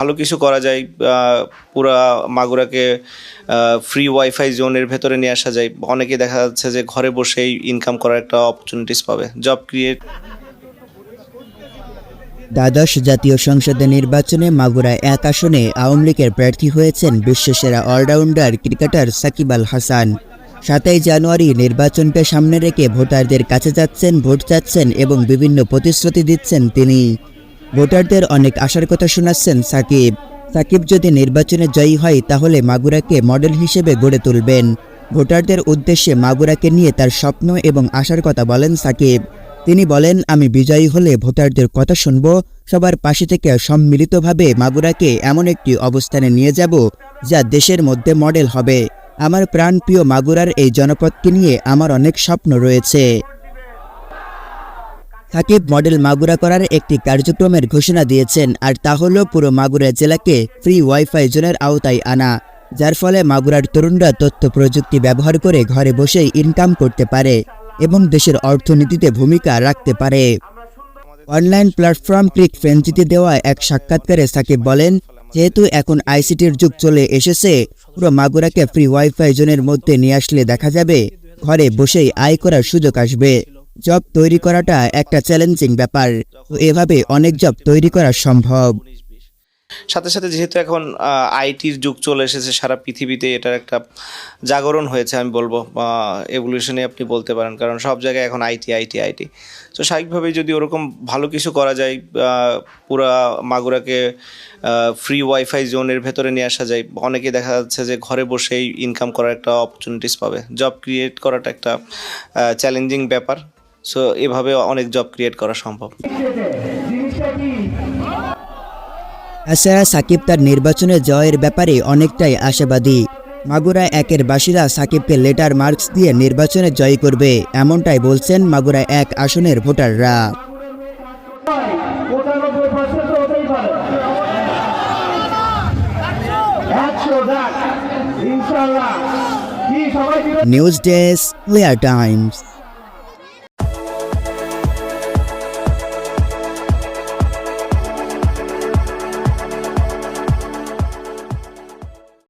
ভালো কিছু করা যায় পুরা মাগুরাকে ফ্রি ওয়াইফাই জোনের ভেতরে নিয়ে আসা যায়। অনেকে দেখা যাচ্ছে যে ঘরে বসেই ইনকাম করার একটা অপরচুনিটিস পাবে জব ক্রিয়েট দ্বাদশ জাতীয় সংসদের নির্বাচনে মাগুরা এক আসনে আওয়ামী লীগের প্রার্থী হয়েছেন বিশ্বসেরা অলরাউন্ডার ক্রিকেটার সাকিব আল হাসান। সাতই জানুয়ারি নির্বাচনকে সামনে রেখে ভোটারদের কাছে যাচ্ছেন, ভোট চাচ্ছেন এবং বিভিন্ন প্রতিশ্রুতি দিচ্ছেন তিনি। ভোটারদের অনেক আশার কথা শোনাচ্ছেন সাকিব। সাকিব যদি নির্বাচনে জয়ী হয়, তাহলে মাগুরাকে মডেল হিসেবে গড়ে তুলবেন। ভোটারদের উদ্দেশ্যে মাগুরাকে নিয়ে তার স্বপ্ন এবং আশার কথা বলেন সাকিব। তিনি বলেন, আমি বিজয়ী হলে ভোটারদের কথা শুনব। সবার পাশে থেকে সম্মিলিতভাবে মাগুরাকে এমন একটি অবস্থানে নিয়ে যাব, যা দেশের মধ্যে মডেল হবে। আমার প্রাণপ্রিয় মাগুরার এই জনপদকে নিয়ে আমার অনেক স্বপ্ন রয়েছে। সাকিব মডেল মাগুরা করার একটি কার্যক্রমের ঘোষণা দিয়েছেন, আর তা হল পুরো মাগুরা জেলাকে ফ্রি ওয়াইফাই জোনের আওতায় আনা, যার ফলে মাগুরার তরুণরা তথ্য প্রযুক্তি ব্যবহার করে ঘরে বসেই ইনকাম করতে পারে এবং দেশের অর্থনীতিতে ভূমিকা রাখতে পারে। অনলাইন প্ল্যাটফর্ম ক্রিক ফ্রেঞ্চিতে দেওয়া এক সাক্ষাৎকারে সাকিব বলেন, যেহেতু এখন আইসিটির যুগ চলে এসেছে, পুরো মাগুরাকে ফ্রি ওয়াইফাই জোনের মধ্যে নিয়ে আসলে দেখা যাবে, ঘরে বসেই আয় করার সুযোগ আসবে। জব তৈরি করাটা একটা চ্যালেঞ্জিং ব্যাপার। তো এভাবে অনেক জব তৈরি করা সম্ভব। সাথে সাথে যেহেতু এখন আইটির যুগ চলে এসেছে, সারা পৃথিবীতে এটার একটা জাগরণ হয়েছে আমি বলব এভলিউশনে আপনি বলতে পারেন, কারণ সব জায়গায় এখন আইটি আইটি আইটি তো স্বাভাবিকভাবে যদি ওরকম ভালো কিছু করা যায় পুরা মাগুরাকে ফ্রি ওয়াইফাই জোনের ভেতরে নিয়ে আসা যায়, অনেকে দেখা যাচ্ছে যে ঘরে বসেই ইনকাম করার একটা অপরচুনিটিস পাবে। জব ক্রিয়েট করাটা একটা চ্যালেঞ্জিং ব্যাপার। সো এভাবে অনেক জব ক্রিয়েট করা সম্ভব। এছাড়া সাকিব তার নির্বাচনে জয়ের ব্যাপারে অনেকটাই আশাবাদী। মাগুরা একের বাসীরা সাকিবকে লেটার মার্কস দিয়ে নির্বাচনে জয় করবে এমনটাই বলছেন মাগুরা এক আসনের ভোটাররা। News desk clear Times